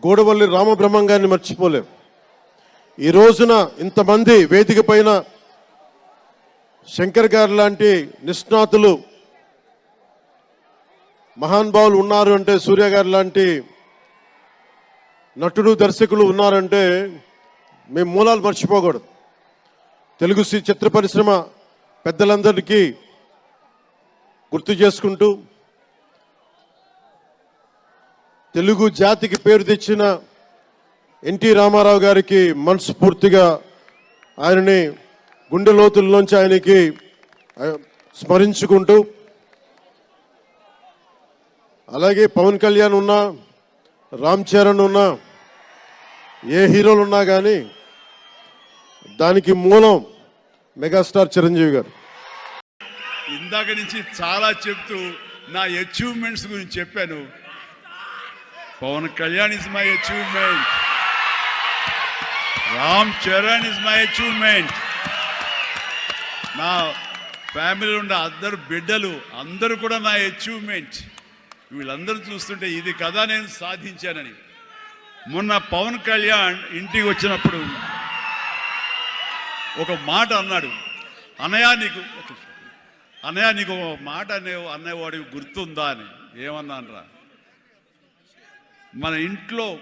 గోడవల్లి రామబ్రహ్మం గారిని మర్చిపోలేం. ఈ రోజున ఇంతమంది వేదిక పైన శంకర్ గారు లాంటి నిష్ణాతులు మహానుభావులు ఉన్నారు అంటే సూర్య గారు లాంటి నటుడు దర్శకులు ఉన్నారంటే మేము మూలాలు మర్చిపోకూడదు. తెలుగు చిత్ర పరిశ్రమ పెద్దలందరికీ గుర్తు చేసుకుంటూ తెలుగు జాతికి పేరు తెచ్చిన ఎన్టీ రామారావు గారికి మనస్ఫూర్తిగా ఆయనని గుండె లోతుల్లోంచి ఆయనకి స్మరించుకుంటూ అలాగే పవన్ కళ్యాణ్ ఉన్నా రామ్ చరణ్ ఉన్నా ఏ హీరోలు ఉన్నా కానీ దానికి మూలం మెగాస్టార్ చిరంజీవి గారు. ఇందాక నుంచి చాలా చెప్తూ నా అచీవ్మెంట్స్ గురించి చెప్పాను. Pawan Kalyan is my achievement Ram Charan is my achievement నా ఫ్యామిలీలో ఉన్న అందరు బిడ్డలు అందరూ కూడా నా అచీవ్మెంట్ వీళ్ళందరూ చూస్తుంటే ఇది కదా నేను సాధించానని. మొన్న పవన్ కళ్యాణ్ ఇంటికి వచ్చినప్పుడు ఒక మాట అన్నాడు. అనయా నీకు అనయా అన్నయ్య నీకు ఒక మాట అనే అన్నవాడికి గుర్తుందా? అని. ఏమన్నానరా? మన ఇంట్లో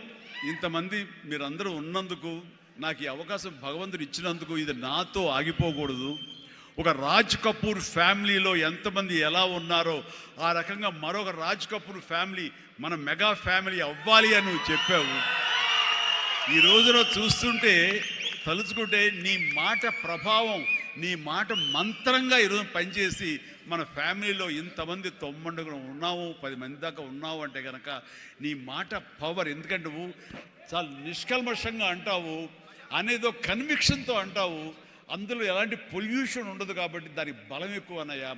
ఇంతమంది మీరందరూ ఉన్నందుకు నాకు ఈ అవకాశం భగవంతుడు ఇచ్చినందుకు ఇది నాతో ఆగిపోకూడదు. ఒక రాజ్ కపూర్ ఫ్యామిలీలో ఎంతమంది ఎలా ఉన్నారో ఆ రకంగా మరొక రాజ్ కపూర్ ఫ్యామిలీ మన మెగా ఫ్యామిలీ అవ్వాలి అని నువ్వు చెప్పావు. ఈ రోజున చూస్తుంటే తలుచుకుంటే నీ మాట ప్రభావం నీ మాట మంత్రంగా ఈరోజు పనిచేసి మన ఫ్యామిలీలో ఇంతమంది తొమ్మండుగా ఉన్నావు పది మంది దాకా ఉన్నావు అంటే కనుక నీ మాట పవర్. ఎందుకంటే నువ్వు చాలా నిష్కల్మషంగా అంటావు అనేదో కన్విక్షన్తో అంటావు. అందులో ఎలాంటి పొల్యూషన్ ఉండదు కాబట్టి దానికి బలం ఎక్కువ అన్నయ్య.